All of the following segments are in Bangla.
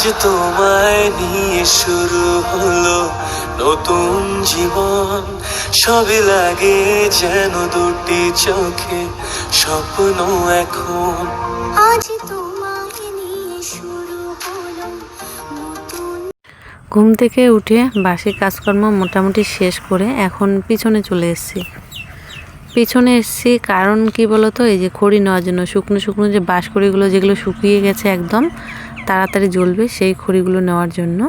আজ তোমায় নিয়ে শুরু হলো নতুন জীবন। সবই লাগে যেন দুটি চোখে স্বপ্ন এখন। আজ তোমাকে নিয়ে শুরু হলো ঘুম থেকে উঠে বাসি কাজকর্ম মোটামুটি শেষ করে এখন পিছনে চলে এসেছি। পিছনে এসেছি কারণ কি বলতো? এই যে খড়ি নেওয়ার জন্য শুকনো শুকনো যে বাঁশ খড়িগুলো যেগুলো শুকিয়ে গেছে একদম তাড়াতাড়ি জ্বলবে সেই খড়িগুলো নেওয়ার জন্য।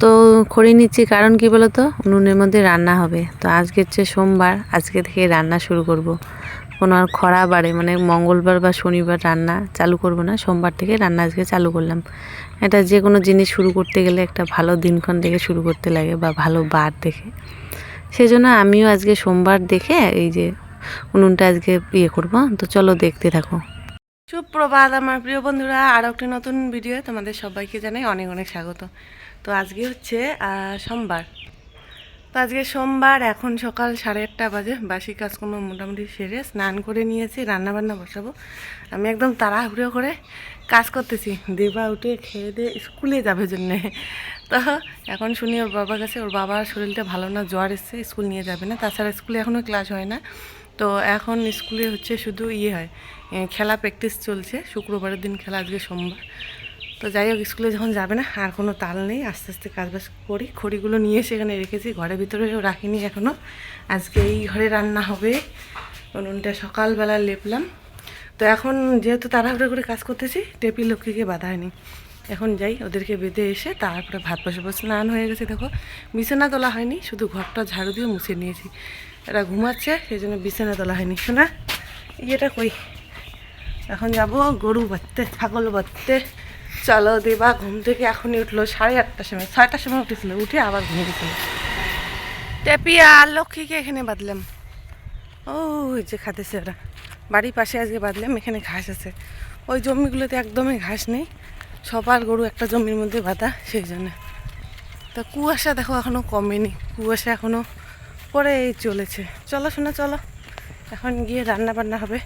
তো খড়ি নিচ্ছি, কারণ কি বলতো? উনুনের মধ্যে রান্না হবে। তো আজকে হচ্ছে সোমবার, আজকে থেকে রান্না শুরু করব। কোনো আর খরা বারে মানে মঙ্গলবার বা শনিবার রান্না চালু করব না, সোমবার থেকে রান্না আজকে চালু করলাম। এটা যে কোনো জিনিস শুরু করতে গেলে একটা ভালো দিনক্ষণ দেখে শুরু করতে লাগে, বা ভালো বার দেখে। সেই জন্য আমিও আজকে সোমবার দেখে এই যে উনুনটা আজকে ইয়ে করব। তো চলো দেখতে থাকো। সুপ্রভাত আমার প্রিয় বন্ধুরা আরও একটি নতুন ভিডিও তোমাদের সবাইকে জানাই অনেক অনেক স্বাগত। তো আজকে হচ্ছে সোমবার। তো আজকে সোমবার, এখন সকাল সাড়ে আটটা বাজে, বাসি কাজকর্ম মোটামুটি সেরে স্নান করে নিয়েছি রান্না বান্না বসাবো। আমি একদম তাড়াহুড়ো করে কাজ করতেছি, দেবা উঠে খেয়ে দিয়ে স্কুলে যাবে জন্যে। তো এখন শুনি ওর বাবার কাছে, ওর বাবার শরীরটা ভালো না, জ্বর এসছে, স্কুল নিয়ে যাবে না। তাছাড়া স্কুলে এখনও ক্লাস হয় না। তো এখন স্কুলে হচ্ছে শুধু ইয়ে হয় খেলা প্র্যাকটিস চলছে। শুক্রবারের দিন খেলা আজকে সোমবার। তো যাই হোক স্কুলে যখন যাবে না, আর কোনো তাল নেই, আস্তে আস্তে কাজ বাজ করি। খড়িগুলো নিয়ে সেখানে রেখেছি ঘরের ভিতরেও রাখিনি এখনও আজকে এই ঘরে রান্না হবে। উনুনটা সকালবেলা লেপলাম। তো এখন যেহেতু তাড়াহুড়ো করে কাজ করতেছি, টেপি লক্ষ্মীকে বাধা হয়নি। এখন যাই, ওদেরকে বেঁধে এসে তারপরে ভাত বসাবো। স্নান হয়ে গেছে, দেখো। বিছানা তোলা হয়নি, শুধু ঘরটা ঝাড়ু দিয়ে মুছে নিয়েছি। এরা ঘুমাচ্ছে, সেই জন্য বিছানা তোলা হয়নি। শোনা ইয়েটা কই? এখন যাব গরু বাঁধতে ছাগল বাঁধতে। চলো দেবা ঘুম থেকে এখনই উঠল সাড়ে আটটার সময়। ছয়টার সময় উঠেছিল উঠে আবার ঘুমিয়ে গেছিল টেপিয়া আর লক্ষ্মীকে এখানে বাঁধলাম। ও যে খাতেছে ওরা। বাড়ির পাশে আজকে বাঁধলাম এখানে ঘাস আছে। ওই জমিগুলোতে একদমই ঘাস নেই। সবার গরু একটা জমির মধ্যে বাঁধা সেই জন্য। তা কুয়াশা দেখো এখনও কমেনি। কুয়াশা এখনও পরে চলেছে। চলো শোনা চলো। এখন গিয়ে রান্না বান্না হবে।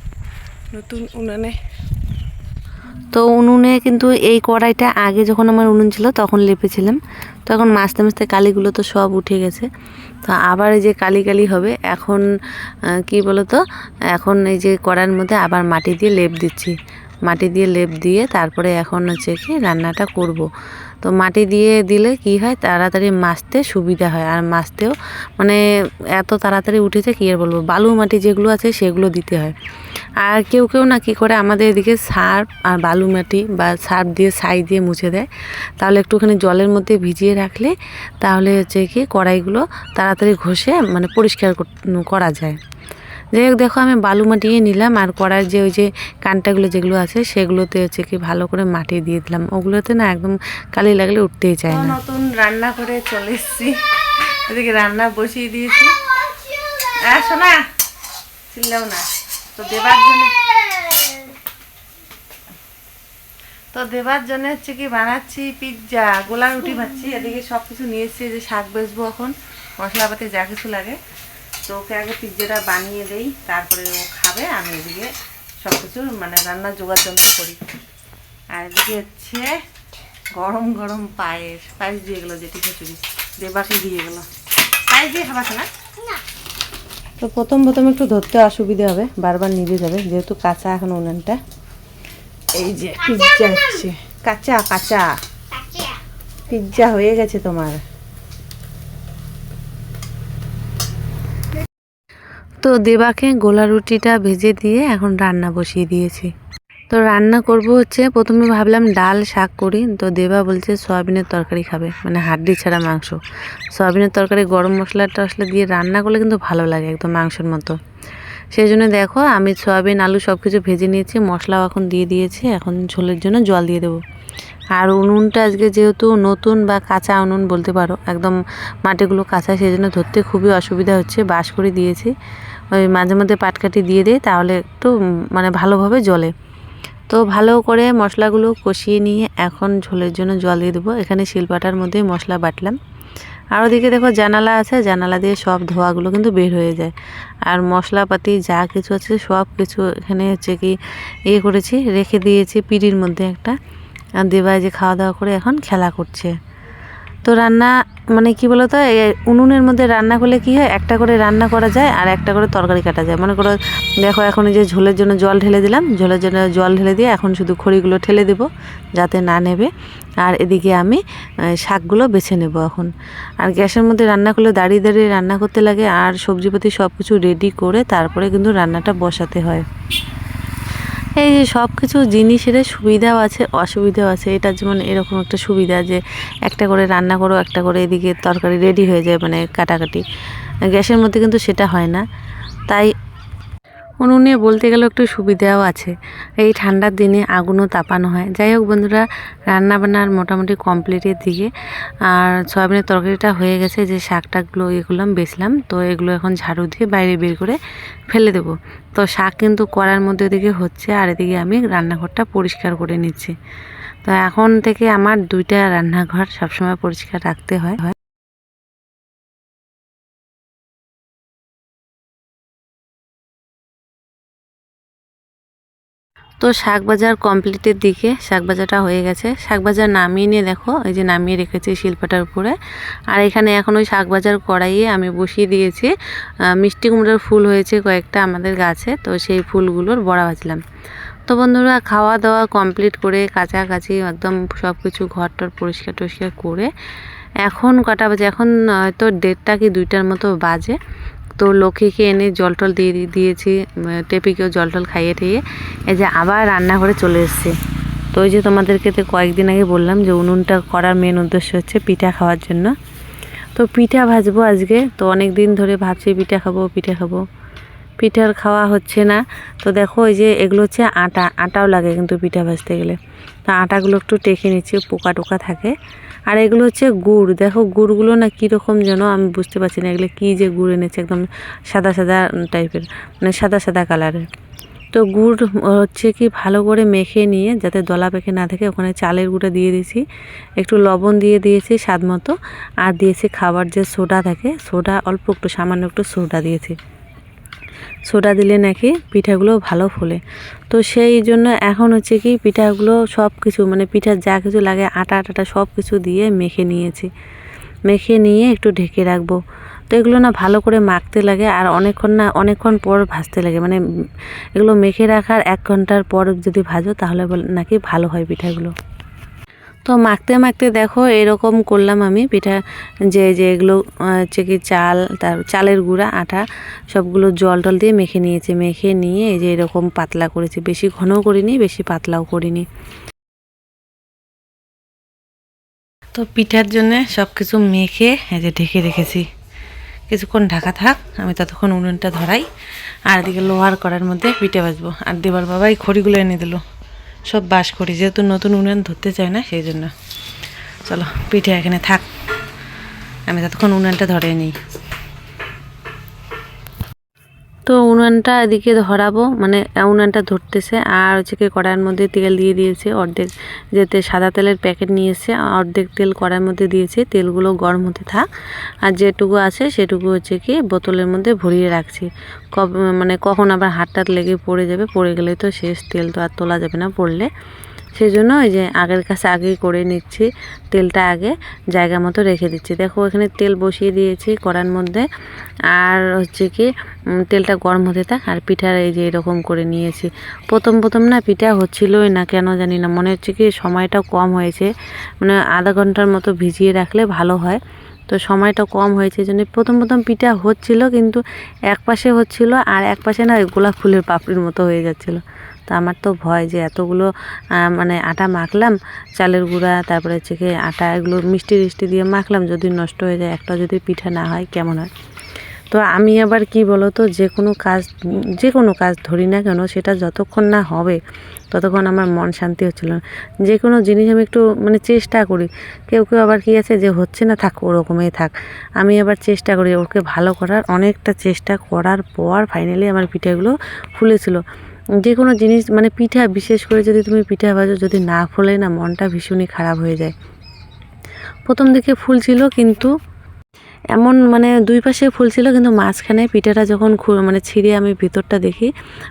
নতুন উনানে। তো উনুনে কিন্তু এই কড়াইটা আগে যখন আমার উনুন ছিল তখন লেপেছিলাম। তখন মাঝতে মাঝতে কালিগুলো তো সব উঠে গেছে। তো আবার এই যে কালি কালি হবে, এখন কি বলতো? এখন এই যে কড়াইয়ের মধ্যে আবার মাটি দিয়ে লেপ দিচ্ছি। মাটি দিয়ে লেপ দিয়ে তারপরে এখন হচ্ছে কি রান্নাটা করব। তো মাটি দিয়ে দিলে কি হয়? তাড়াতাড়ি মাছতে সুবিধা হয়। আর মাছতেও মানে এত তাড়াতাড়ি উঠেছে কী আর বলব? বালু মাটি যেগুলো আছে সেগুলো দিতে হয়। আর কেউ কেউ না কি করে আমাদের এদিকে সার্ফ আর বালু মাটি বা সার্ফ দিয়ে ছাই দিয়ে মুছে দেয়। তাহলে একটুখানি জলের মধ্যে ভিজিয়ে রাখলে তাহলে হচ্ছে কি কড়াইগুলো তাড়াতাড়ি ঘষে মানে পরিষ্কার কর- যায়। যাই হোক, দেখো আমি বালু মাটিয়ে নিলাম আর কড়ার যে ওই যে কানটাগুলো যেগুলো আছে সেগুলোতে হচ্ছে কি ভালো করে মাটি দিয়ে দিলাম। ওগুলোতে না একদম কালি লাগলে উঠতেই চায় না। নতুন রান্না করে চলে এসেছি। এদিকে রান্না বসিয়ে দিয়েছি। হ্যাঁ শোনা চিল্লাও না। তো দেবার জন্য তো দেবার জন্য হচ্ছে কি বানাচ্ছি পিৎজা গোলা রুটি ভাজছি এদিকে সব কিছু নিয়েছি যে শাক বেচবো এখন মশলাপাতি যা কিছু লাগে। তো ওকে আগে পিৎজাটা বানিয়ে দেই, তারপরে ও খাবে, আমি এদিকে সব কিছু মানে রান্নার জোগাড় যন্ত্র করি। আর এদিকে হচ্ছে গরম গরম পায়েস পায়েস দিয়ে গেলো যেটি খিচুড়ি দেবাকে দিয়ে গেলো। পায়েস দিয়ে খাবা না। তো প্রথম প্রথম একটু ধরতে অসুবিধা হবে বারবার নিভে যাবে যেহেতু কাঁচা এখন উনানটা। এই যে পিজ্জা হচ্ছে কাঁচা কাঁচা। পিজ্জা হয়ে গেছে তোমার। তো দেবাকে গোলা রুটিটা ভেজে দিয়ে এখন রান্না বসিয়ে দিয়েছি। তো রান্না করব হচ্ছে, প্রথমে ভাবলাম ডাল, শাক করি। তো দেবা বলছে সয়াবিনের তরকারি খাবে মানে হাড্ডি ছাড়া মাংস। সয়াবিনের তরকারি গরম মশলা টশলা দিয়ে রান্না করলে কিন্তু ভালো লাগে একদম মাংসের মতো। সেই জন্য দেখো, আমি সয়াবিন, আলু সব কিছু ভেজে নিয়েছি, মশলাও এখন দিয়ে দিয়েছি, এখন ঝোলের জন্য জল দিয়ে দেবো। আর উনুনটা আজকে যেহেতু নতুন বা কাঁচা উনুন বলতে পারো, একদম মাটিগুলো কাঁচা, সেই জন্য ধরতে খুবই অসুবিধা হচ্ছে বাস করে দিয়েছি। ওই মাঝে মধ্যে পাটকাঠি দিয়ে দিই, তাহলে একটু মানে ভালোভাবে জ্বলে। তো ভালো করে মশলাগুলো কষিয়ে নিয়ে এখন ঝোলের জন্য জল দিয়ে দেবো। এখানে শিলপাটার মধ্যেই মশলা বাটলাম। আর ওদিকে দেখো জানালা আছে, জানালা দিয়ে সব ধোয়াগুলো কিন্তু বের হয়ে যায়। আর মশলাপাতি যা কিছু আছে সব কিছু এখানে হচ্ছে কি ইয়ে করেছি, রেখে দিয়েছি পিড়ির মধ্যে একটা। আর দেবাই যে খাওয়া দাওয়া করে এখন খেলা করছে। তো রান্না মানে কি বলতো উনুনের মধ্যে রান্না করলে কি হয়, একটা করে রান্না করা যায় আর একটা করে তরকারি কাটা যায়। মনে করো, দেখো এখন এই যে ঝোলের জন্য জল ঢেলে দিলাম, ঝোলের জন্য জল ঢেলে দিয়ে এখন শুধু খড়িগুলো ঠেলে দেবো যাতে না নেবে। আর এদিকে আমি শাকগুলো বেছে নেব এখন। আর গ্যাসের মধ্যে রান্না করলে দাঁড়িয়ে দাঁড়িয়ে রান্না করতে লাগে আর সবজিপাতি সব কিছু রেডি করে তারপরে কিন্তু রান্নাটা বসাতে হয়। এই যে সব কিছু জিনিসের সুবিধাও আছে, অসুবিধাও আছে। এটা যেমন এরকম একটা সুবিধা যে একটা করে রান্না করো, একটা করে এদিকে তরকারি রেডি হয়ে যায় মানে কাটাকাটি। গ্যাসের মধ্যে কিন্তু সেটা হয় না। তাই উনুনে বলতে গেলে একটু সুবিধাও আছে। এই ঠান্ডার দিনে আগুনও তাপানো হয়। যাই হোক বন্ধুরা রান্না বান্নার মোটামুটি কমপ্লিটের দিকে। আর সয়াবিনের তরকারিটা হয়ে গেছে, যে শাক টাকগুলো করলাম বেছলাম তো এগুলো এখন ঝাড়ু দিয়ে বাইরে বের করে ফেলে দেবো। তো শাক কিন্তু করার মধ্যে এদিকে হচ্ছে, আর এদিকে আমি রান্নাঘরটা পরিষ্কার করে নিচ্ছি। তো এখন থেকে আমার দুইটা রান্নাঘর সবসময় পরিষ্কার রাখতে হয়। তো শাক বাজার কমপ্লিটের দিকে শাক ভাজাটা হয়ে গেছে। শাক ভাজা নামিয়ে নিয়ে দেখো, এই যে নামিয়ে রেখেছি শিল্পাটার উপরে। আর এখানে এখন ওই শাক ভাজার কড়াইয়ে আমি বসিয়ে দিয়েছি মিষ্টি কুমড়োর ফুল হয়েছে কয়েকটা আমাদের গাছে, তো সেই ফুলগুলোর বড়া ভাজলাম। তো বন্ধুরা খাওয়া দাওয়া কমপ্লিট করে কাছাকাছি একদম সব কিছু ঘর টর পরিষ্কার টরিষ্কার করে এখন কটা বাজে? এখন হয়তো দেড়টা কি দুইটার মতো বাজে। তো লক্ষ্মীকে এনে জল টল দিয়ে দিয়েছি টেপিকেও জল টল খাইয়ে ঠেয়ে এই যে আবার রান্নাঘরে চলে এসছে। তো ওই যে তোমাদেরকে তো কয়েকদিন আগে বললাম যে উনুনটা করার মেন উদ্দেশ্য হচ্ছে পিঠা খাওয়ার জন্য। তো পিঠা ভাজবো আজকে। তো অনেক দিন ধরে ভাবছি পিঠা খাব পিঠা খাব। পিঠার খাওয়া হচ্ছে না। তো দেখো ওই যে এগুলো হচ্ছে আটা, আটাও লাগে কিন্তু পিঠা ভাজতে গেলে। তো আটাগুলো একটু টেকে নিচ্ছি, পোকা টোকা থাকে। আর এগুলো হচ্ছে গুড়। দেখো গুড়গুলো না কীরকম যেন আমি বুঝতে পারছি না, এগুলো কী যে গুড় এনেছে, একদম সাদা সাদা টাইপের মানে সাদা সাদা কালারের। তো গুড় হচ্ছে কি ভালো করে মেখে নিয়ে, যাতে দলা পেকে না থাকে, ওখানে চালের গুঁড়া দিয়ে দিয়েছি। একটু লবণ দিয়ে দিয়েছি স্বাদ মতো। আর দিয়েছি খাবার যে সোডা থাকে, সোডা, অল্প একটু সামান্য একটু সোডা দিয়েছি। সোডা দিলে নাকি পিঠাগুলো ভালো ফোলে। তো সেই জন্য এখন হচ্ছে কি পিঠাগুলো সব কিছু মানে পিঠার যা কিছু লাগে, আটা আটাটা সব কিছু দিয়ে মেখে নিয়েছি। মেখে নিয়ে একটু ঢেকে রাখব। তো এগুলো না ভালো করে মাখতে লাগে আর অনেকক্ষণ না, অনেকক্ষণ পর ভাজতে লাগে। মানে এগুলো মেখে রাখার এক ঘণ্টার পর যদি ভাজো তাহলে নাকি ভালো হয় পিঠাগুলো। তো মাখতে মাখতে দেখো এরকম করলাম আমি পিঠা, যে যে এগুলো, হচ্ছে কি চাল, তার চালের গুঁড়া, আটা, সবগুলো জল টল দিয়ে মেখে নিয়েছি। মেখে নিয়ে এই যে এরকম পাতলা করেছি। বেশি ঘনও করিনি, বেশি পাতলাও করিনি। তো পিঠার জন্য সব কিছু মেখে এই যে ঢেকে রেখেছি। কিছুক্ষণ ঢাকা থাক, আমি ততক্ষণ উনুনটা ধরাই, আর এদিকে লোহার করার মধ্যে পিঠে বাজবো আর দেবার বাবাই খড়িগুলো এনে দিল। সব বাস করি, যেহেতু নতুন উনান ধরতে চায় না, সেই জন্য। চলো, পিঠে এখানে থাক। আমি ততক্ষণ উনানটা ধরে নিই তো উনুনটা এদিকে ধরাবো মানে উনুনটা ধরতেছে। আর হচ্ছে কি কড়াইয়ের মধ্যে তেল দিয়ে দিয়েছে, অর্ধেক যেতে সাদা তেলের প্যাকেট নিয়েছে, অর্ধেক তেল কড়াইয়ের মধ্যে দিয়েছে, তেলগুলো গরম হতে থাক। আর যেটুকু আছে সেটুকু হচ্ছে কি বোতলের মধ্যে ভরিয়ে রাখছি। মানে কখন আবার হাত টাত লেগে পড়ে যাবে, পড়ে গেলে তো শেষ, তেল তো আর তোলা যাবে না পড়লে। সেই জন্য ওই যে আগের কাছে আগেই করে নিচ্ছি, তেলটা আগে জায়গা মতো রেখে দিচ্ছি। দেখো এখানে তেল বসিয়ে দিয়েছি কড়ার মধ্যে। আর হচ্ছে কি তেলটা গরম হতে থাক আর পিঠার এই যে এরকম করে নিয়েছি। প্রথম প্রথম না পিঠা হচ্ছিলই না, কেন জানি না, মনে হচ্ছে কি সময়টা কম হয়েছে। মানে আধা ঘণ্টার মতো ভিজিয়ে রাখলে ভালো হয়। তো সময়টা কম হয়েছে জন্য প্রথম প্রথম পিঠা হচ্ছিল, কিন্তু এক পাশে হচ্ছিল আর এক পাশে না গোলাপ ফুলের পাপড়ির মতো হয়ে যাচ্ছিল। তো আমার তো ভয় যে এতগুলো মানে আটা মাখলাম, চালের গুঁড়া, তারপরে হচ্ছে কি আটা, এগুলো মিষ্টি টিষ্টি দিয়ে মাখলাম, যদি নষ্ট হয়ে যায়, একটা যদি পিঠা না হয়, কেমন হয়? তো আমি আবার কি বলো তো যে কোনো কাজ, যে কোনো কাজ ধরি না কেন, সেটা যতক্ষণ না হবে, ততক্ষণ আমার মন শান্তি হচ্ছিল না। যে কোনো জিনিস আমি একটু মানে চেষ্টা করি। কেউ কেউ আবার কি আছে যে হচ্ছে না, থাক, ওরকমই থাক। আমি আবার চেষ্টা করি, ওকে ভালো করার। অনেকটা চেষ্টা করার পর ফাইনালি আমার পিঠেগুলো ফুলেছিল। যে কোনো জিনিস মানে পিঠা, বিশেষ করে যদি তুমি পিঠা ভাজো, যদি না ফোলে না, মনটা ভীষণই খারাপ হয়ে যায়। প্রথম দিকে ফুল ছিল, কিন্তু এমন মানে দুই পাশে ফুল ছিল, কিন্তু মাঝখানে পিঠাটা যখন মানে ছিঁড়ে আমি ভিতরটা দেখি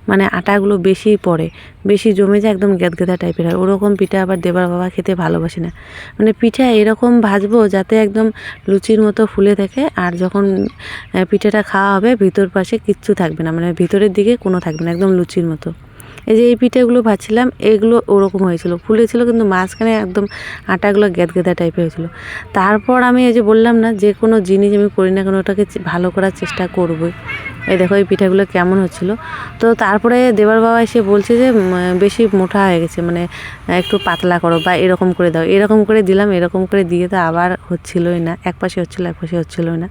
মানে আটাগুলো বেশি পড়ে, বেশি জমে যায়, একদম গেদগেদা টাইপের হয়। ওরকম পিঠা আবার দেবার বাবা খেতে ভালোবাসে না। মানে পিঠা এরকম ভাজবো যাতে একদম লুচির মতো ফুলে থাকে, আর যখন পিঠাটা খাওয়া হবে, ভিতর পাশে কিচ্ছু থাকবে না মানে ভিতরের দিকে কোনো থাকবে না, একদম লুচির মতো। এই যে এই পিঠেগুলো ভাজছিলাম, এগুলো ওরকম হয়েছিল। ফুলেছিল কিন্তু মাঝখানে একদম আটাগুলো গেদগেদা টাইপের হয়েছিল। তারপর আমি এই যে বললাম না, যে কোনো জিনিস আমি করি না কেন, ওটাকে ভালো করার চেষ্টা করবই এই দেখো এই পিঠাগুলো কেমন হচ্ছিল। তো তারপরে দেবার বাবা এসে বলছে যে বেশি মোটা হয়ে গেছে মানে একটু পাতলা করো বা এরকম করে দাও। এরকম করে দিলাম, এরকম করে দিয়ে তো আবার হচ্ছিলই না। এক পাশে হচ্ছিল এক পাশে হচ্ছিলোই না।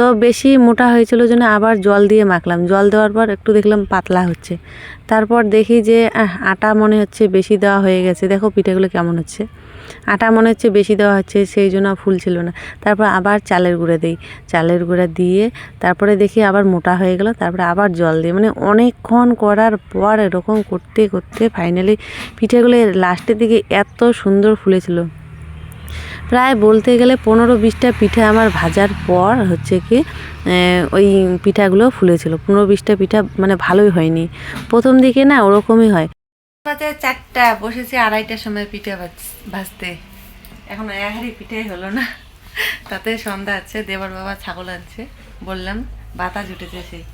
তো বেশি মোটা হয়েছিল জন্য আবার জল দিয়ে মাখলাম। জল দেওয়ার পর একটু দেখলাম পাতলা হচ্ছে। তারপর দেখি যে আটা মনে হচ্ছে বেশি দেওয়া হয়ে গেছে। দেখো পিঠেগুলো কেমন হচ্ছে। আটা মনে হচ্ছে বেশি দেওয়া হচ্ছে, সেই জন্য ফুল ছিল না। তারপর আবার চালের গুঁড়া দিই। চালের গুঁড়া দিয়ে তারপরে দেখি আবার মোটা হয়ে গেল। তারপরে আবার জল দিই। মানে অনেকক্ষণ করার পর এরকম করতে করতে ফাইনালি পিঠেগুলো লাস্টের দিকে এত সুন্দর ফুলেছিল। প্রায় বলতে গেলে পনেরো বিশটা পিঠা আমার ভাজার পর হচ্ছে কি ওই পিঠাগুলো ফুলেছিল। পনেরো বিশটা পিঠা মানে ভালোই হয়নি। প্রথম দিকে না ওরকমই হয়। চারটা বসেছি, আড়াইটার সময় পিঠা ভাজতে। এখন এক পিঠাই হলো না। তাতে সন্ধ্যা আছে, দেবর বাবা ছাগল আনছে। বললাম বাতা জুটেছে সেই।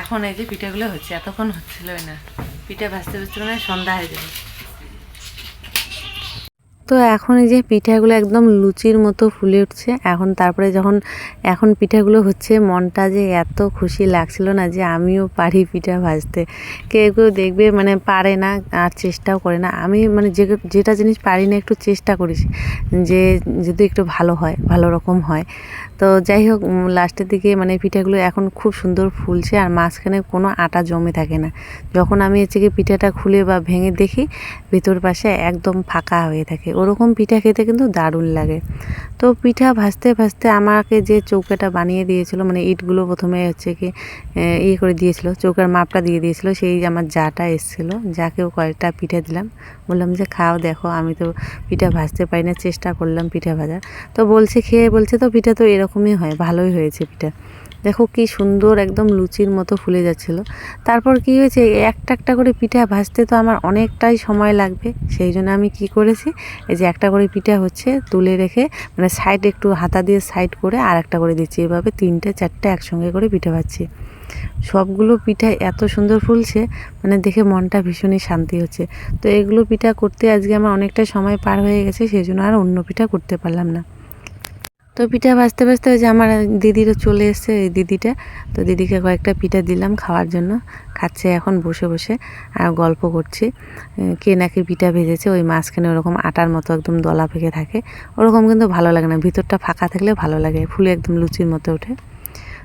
এখন এই যে পিঠাগুলো হচ্ছে, এতক্ষণ হচ্ছিলই না। পিঠা ভাজতে ভাজতে মানে সন্ধ্যা হয়ে যাবে। তো এখন এই যে পিঠাগুলো একদম লুচির মতো ফুলে উঠছে, এখন তারপরে যখন, এখন পিঠাগুলো হচ্ছে, মনটা যে এত খুশি লাগছিল না যে আমিও পারি পিঠা ভাজতে। কেউ কেউ দেখবে মানে পারে না, আর চেষ্টাও করে না। আমি মানে যে যেটা জিনিস পারি না একটু চেষ্টা করিস যে যদি একটু ভালো হয়, ভালো রকম হয়। তো যাই হোক লাস্টের দিকে মানে পিঠাগুলো এখন খুব সুন্দর ফুলছে আর মাঝখানে কোনো আটা জমে থাকে না। যখন আমি হচ্ছে কি পিঠাটা খুলে বা ভেঙে দেখি, ভিতর পাশে একদম ফাঁকা হয়ে থাকে। ওরকম পিঠা খেতে কিন্তু দারুণ লাগে। তো পিঠা ভাজতে ভাজতে আমাকে যে চৌকাটা বানিয়ে দিয়েছিল মানে ইটগুলো প্রথমে হচ্ছে কি ইয়ে করে দিয়েছিল, চৌকার মাপটা দিয়ে দিয়েছিল, সেই আমার জাটা এসেছিল যাকেও কয়েকটা পিঠা দিলাম। বললাম যে খাও, দেখো, আমি তো পিঠা ভাজতে পারি না, চেষ্টা করলাম পিঠা ভাজা তো বলছে, খেয়ে বলছে, তো পিঠা তো এরকমই হয়, ভালোই হয়েছে পিঠা। দেখো কি সুন্দর একদম লুচির মতো ফুলে যাচ্ছিল। তারপর কি হয়েছে, একটা একটা করে পিঠা ভাজতে তো আমার অনেকটাই সময় লাগবে, সেই জন্য আমি কি করেছি, এই যে একটা করে পিঠা হচ্ছে তুলে রেখে মানে সাইড একটু হাতা দিয়ে সাইড করে আর একটা করে দিচ্ছি। এভাবে তিনটে চারটে একসঙ্গে করে পিঠা ভাজছি। সবগুলো পিঠা এত সুন্দর ফুলছে মানে দেখে মনটা ভীষণই শান্তি হচ্ছে। তো এগুলো পিঠা করতে আজকে আমার অনেকটা সময় পার হয়ে গেছে, সেই জন্য আর অন্য পিঠা করতে পারলাম না। তো পিঠা ভাজতে ভাজতে ওই যে আমার দিদিরও চলে এসছে, এই দিদিটা। তো দিদিকে কয়েকটা পিঠা দিলাম খাওয়ার জন্য, খাচ্ছে এখন বসে বসে, আর গল্প করছি। কে নাকি পিঠা ভেজেছে, ওই মাঝখানে ওরকম আটার মতো একদম দলা পেকে থাকে। ওরকম কিন্তু ভালো লাগে না, ভিতরটা ফাঁকা থাকলে ভালো লাগে, ফুলে একদম লুচির মতো ওঠে।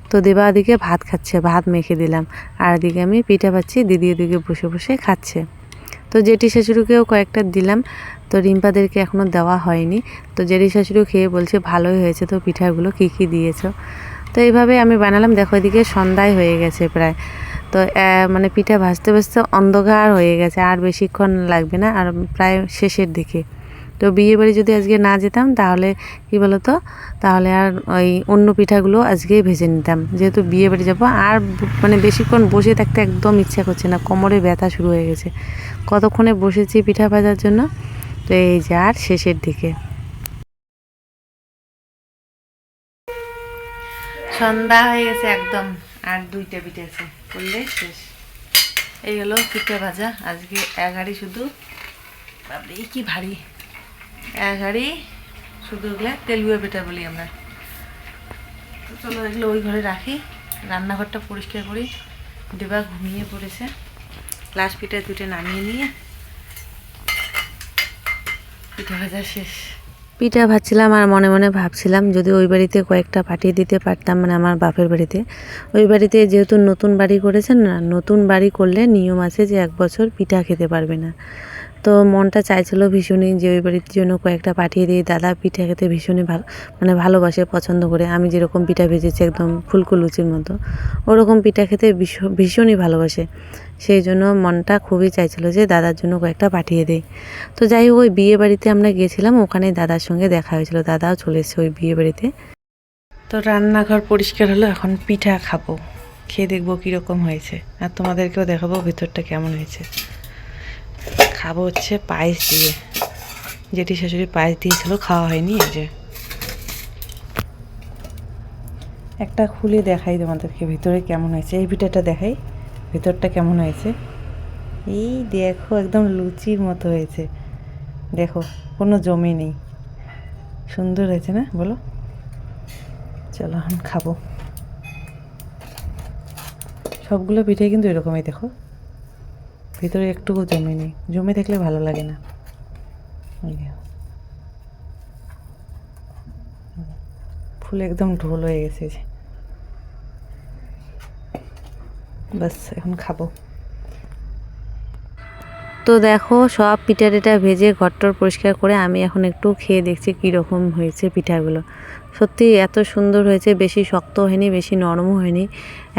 তো দেবা ওদিকে ভাত খাচ্ছে, ভাত মেখে দিলাম। আর এদিকে আমি পিঠা পাচ্ছি দিদি ওদিকে বসে বসে খাচ্ছে। তো জেঠি শাশুড়িকেও কয়েকটা দিলাম। তো রিম্পাদেরকে এখনও দেওয়া হয়নি। তো জেঠি শাশুড়িও খেয়ে বলছে, ভালোই হয়েছে তো, পিঠাগুলো কী কী দিয়েছ? তো এইভাবে আমি বানালাম। দেখো এদিকে সন্ধ্যায় হয়ে গেছে প্রায়। তো মানে পিঠা ভাজতে ভাজতে অন্ধকার হয়ে গেছে, আর বেশিক্ষণ লাগবে না। আর প্রায় শেষের দিকে। তো বিয়ে বাড়ি যদি আজকে না যেতাম, তাহলে কি বলতো? তাহলে আর ওই অন্য পিঠাগুলো আজকে ভেজে নিতাম। যেহেতু বিয়ে বাড়ি যাব, আর মানে বেশিক্ষণ বসে থাকতে একদম ইচ্ছা করছে না। কোমরে ব্যথা শুরু হয়ে গেছে। কতক্ষণে বসেছি পিঠা ভাজার জন্য? তো এই যে, আর শেষের দিকে। সন্ধ্যা হয়ে গেছে একদম, আর দুইটা পিঠে আছে। করলে শেষ। এই হলো পিঠে ভাজা। আজকে এগারি শুধু। এই কি ভারী। এগারি শুধু এগুলো তেলুয়া পিঠা বলি আমরা। চলো এগুলো ওই ঘরে রাখি। রান্নাঘরটা পরিষ্কার করি। দেবা ঘুমিয়ে পড়েছে। লাস্ট পিঠা দুটো নামিয়ে নিয়ে পিঠা ভাজা শেষ। পিঠা ভাজছিলাম আর মনে মনে ভাবছিলাম যদি ওই বাড়িতে কয়েকটা পাঠিয়ে দিতে পারতাম মানে আমার বাপের বাড়িতে। ওই বাড়িতে যেহেতু নতুন বাড়ি করেছেন, না, নতুন বাড়ি করলে নিয়ম আছে যে এক বছর পিঠা খেতে পারবে না। তো মনটা চাইছিল ভীষণই যে ওই বাড়ির জন্য কয়েকটা পাঠিয়ে দিই। দাদা পিঠা খেতে ভীষণই ভালো মানে ভালোবাসে, পছন্দ করে। আমি যেরকম পিঠা ভেজেছি একদম ফুলকো লুচির মতো, ওরকম পিঠা খেতে ভীষণ- ভীষণই ভালোবাসে। সেই জন্য মনটা খুবই চাইছিল যে দাদার জন্য কয়েকটা পাঠিয়ে দেই। তো যাই হোক, ওই বিয়ে বাড়িতে আমরা গিয়েছিলাম, ওখানে দাদার সঙ্গে দেখা হয়েছিল। দাদাও চলে এসেছে ওই বিয়ে বাড়িতে। তো রান্নাঘর পরিষ্কার হলো, এখন পিঠা খাব, খেয়ে দেখব কীরকম হয়েছে। আর তোমাদেরকেও দেখাবো ভিতরটা কেমন হয়েছে। খাব হচ্ছে পায়েস দিয়ে। যেটি শাশুড়ি পায়েস দিয়েছিল, খাওয়া হয়নি, এই যে। একটা খুলে দেখাই তোমাদেরকে ভিতরে কেমন হয়েছে। এই পিঠাটা দেখাই, ভিতরটা কেমন হয়েছে। এই দেখো, একদম লুচির মতো হয়েছে। দেখো, কোনো জমি নেই। সুন্দর হয়েছে না? বলো। চলো, এখন খাব। সবগুলো পিঠে কিন্তু এরকমই, দেখো। ভিতরে একটুকু জমে নেই। জমে থাকলে ভালো লাগে না। ফুল একদম ঢোল হয়ে গেছে বাস, এখন খাব। তো দেখো, সব পিঠা টিঠা ভেজে ঘরটর পরিষ্কার করে আমি এখন একটু খেয়ে দেখছি কীরকম হয়েছে পিঠাগুলো। সত্যি এত সুন্দর হয়েছে, বেশি শক্ত হয়নি, বেশি নরমও হয়নি।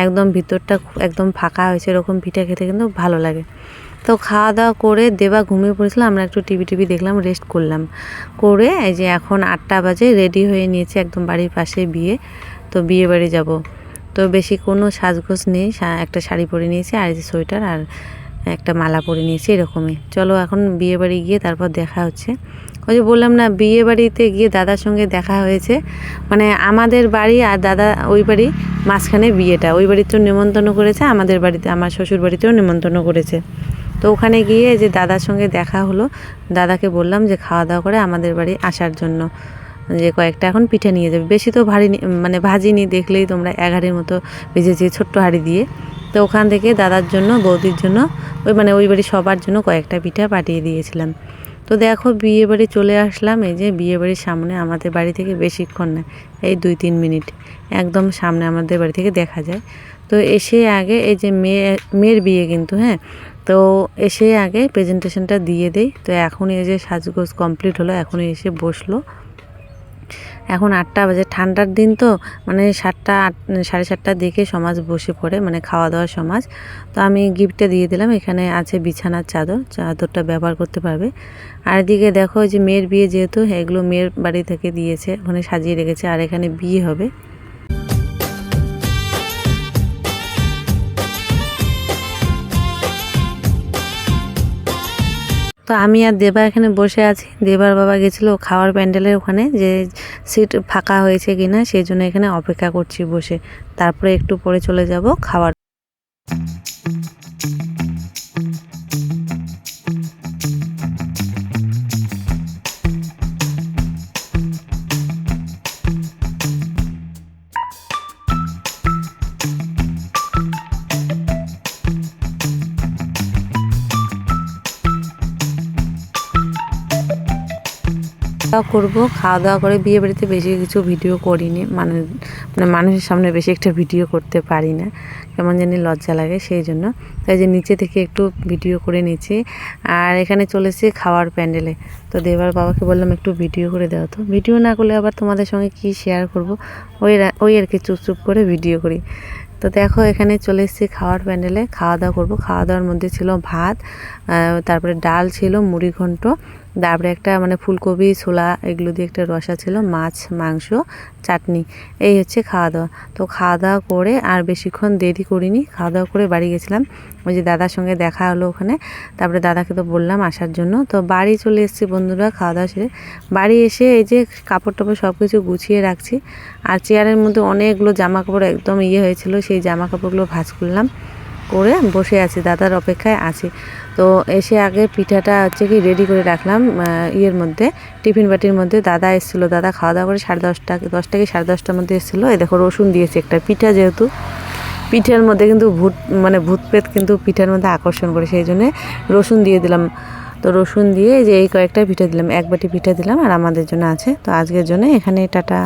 একদম ভিতরটা একদম ফাঁকা হয়েছে এরকম পিঠা খেতে কিন্তু ভালো লাগে। তো খাওয়া দাওয়া করে দেবা ঘুমিয়ে পড়েছিলাম, আমরা একটু টিভি টিভি দেখলাম রেস্ট করলাম। করে এই যে এখন আটটা বাজে রেডি হয়ে নিয়েছি একদম বাড়ির পাশে বিয়ে, তো বিয়ে বাড়ি যাব। তো বেশি কোনো সাজগোজ নেই একটা শাড়ি পরে নিয়েছি আর এই যে সোয়েটার আর একটা মালা পরে নিয়েছি, এরকমই। চলো এখন বিয়ে বাড়ি গিয়ে তারপর দেখা হচ্ছে। ওই যে বললাম না, বিয়ে বাড়িতে গিয়ে দাদার সঙ্গে দেখা হয়েছে। মানে আমাদের বাড়ি আর দাদা ওই বাড়ি মাঝখানে বিয়েটা। ওই বাড়িতেও নিমন্ত্রণ করেছে, আমাদের বাড়িতে, আমার শ্বশুর বাড়িতেও নিমন্ত্রণ করেছে। তো ওখানে গিয়ে যে দাদার সঙ্গে দেখা হলো, দাদাকে বললাম যে খাওয়া দাওয়া করে আমাদের বাড়ি আসার জন্য। যে কয়েকটা এখন পিঠে নিয়ে যাবে। বেশি তো ভারী মানে ভাজিনি, দেখলেই তোমরা এগারের মতো ভেজেছি ছোট্ট হাঁড়ি দিয়ে। তো ওখান থেকে দাদার জন্য, বৌদির জন্য, ওই মানে ওই বাড়ি সবার জন্য কয়েকটা পিঠা পাঠিয়ে দিয়েছিলাম। তো দেখো বিয়ে বাড়ি চলে আসলাম, এই যে বিয়ে বাড়ির সামনে আমাদের বাড়ি থেকে বেশিক্ষণ না, এই দুই তিন মিনিট, একদম সামনে আমাদের বাড়ি থেকে দেখা যায়। তো এসে আগে এই যে মেয়ে, মেয়ের বিয়ে কিন্তু হ্যাঁ তো এসে আগে প্রেজেন্টেশনটা দিয়ে দেই। তো এখন এই যে সাজগোজ কমপ্লিট হলো এখন এসে বসল। এখন আটটা বাজে, ঠান্ডার দিন তো মানে সাতটা আট, সাড়ে সাতটার দিকে সমাজ বসে পড়ে মানে খাওয়া দাওয়ার সমাজ। তো আমি গিফটটা দিয়ে দিলাম, এখানে আছে বিছানার চাদর, চাদরটা ব্যবহার করতে পারবে। আর এদিকে দেখো যে মেয়ের বিয়ে যেহেতু, এগুলো মেয়ের বাড়ি থেকে দিয়েছে, ওখানে সাজিয়ে রেখেছে, আর এখানে বিয়ে হবে। তো আমি আর দেবা এখানে বসে আছি। দেবার বাবা গেছিল খাওয়ার প্যান্ডেলের ওখানে যে সিট ফাঁকা হয়েছে কিনা, সেই জন্য এখানে অপেক্ষা করছি বসে। তারপরে একটু পরে চলে যাব খাওয়ার। দাওয়া করব। খাওয়া দাওয়া করে বিয়ে বাড়িতে বেশি কিছু ভিডিও করিনি। মানে মানে মানুষের সামনে বেশি একটা ভিডিও করতে পারি না। কেমন জানি লজ্জা লাগে সেই জন্য তাই যে নিচে থেকে একটু ভিডিও করে নিচ্ছি। আর এখানে চলেছি খাওয়ার প্যান্ডেলে। তো দেবার বাবাকে বললাম, একটু ভিডিও করে দাও তো। ভিডিও না করলে আবার তোমাদের সঙ্গে কি শেয়ার করব? ওই ওই আর কি চুপ চুপ করে ভিডিও করি। তো দেখো, এখানে চলে এসেছি খাওয়ার প্যান্ডেলে। খাওয়া দাওয়া করব। খাওয়া দাওয়ার মধ্যে ছিল ভাত তারপরে ডাল ছিল, মুড়ি ঘন্ট তারপরে একটা মানে ফুলকপি, ছোলা, এগুলো দিয়ে একটা রসা ছিল, মাছ, মাংস, চাটনি, এই হচ্ছে খাওয়া দাওয়া। তো খাওয়া দাওয়া করে আর বেশিক্ষণ দেরি করিনি, খাওয়া দাওয়া করে বাড়ি গেছিলাম। ওই যে দাদার সঙ্গে দেখা হলো ওখানে, তারপরে দাদাকে তো বললাম আসার জন্য। তো বাড়ি চলে এসেছি বন্ধুরা খাওয়া দাওয়া সেরে। বাড়ি এসে এই যে কাপড় টাপড় সব কিছু গুছিয়ে রাখছি। আর চেয়ারের মধ্যে অনেকগুলো জামা কাপড় একদম ইয়ে হয়েছিল, সেই জামা কাপড়গুলো ভাঁজ করলাম। করে বসে আছি, দাদার অপেক্ষায় আছি। তো এসে আগে পিঠাটা হচ্ছে কি রেডি করে রাখলাম ইয়ের মধ্যে, টিফিন বাটির মধ্যে। দাদা এসেছিল, দাদা খাওয়া দাওয়া করে সাড়ে দশটা দশটা কি সাড়ে দশটার মধ্যে এসেছিল। এই দেখো, রসুন দিয়েছে একটা পিঠা যেহেতু। পিঠের মধ্যে কিন্তু ভূত মানে ভূত পেত কিন্তু পিঠার মধ্যে আকর্ষণ করে, সেই জন্যে রসুন দিয়ে দিলাম। তো রসুন দিয়ে যে এই কয়েকটা পিঠা দিলাম, এক বাটি পিঠা দিলাম, আর আমাদের জন্য আছে। তো আজকের জন্য এখানে টাটা।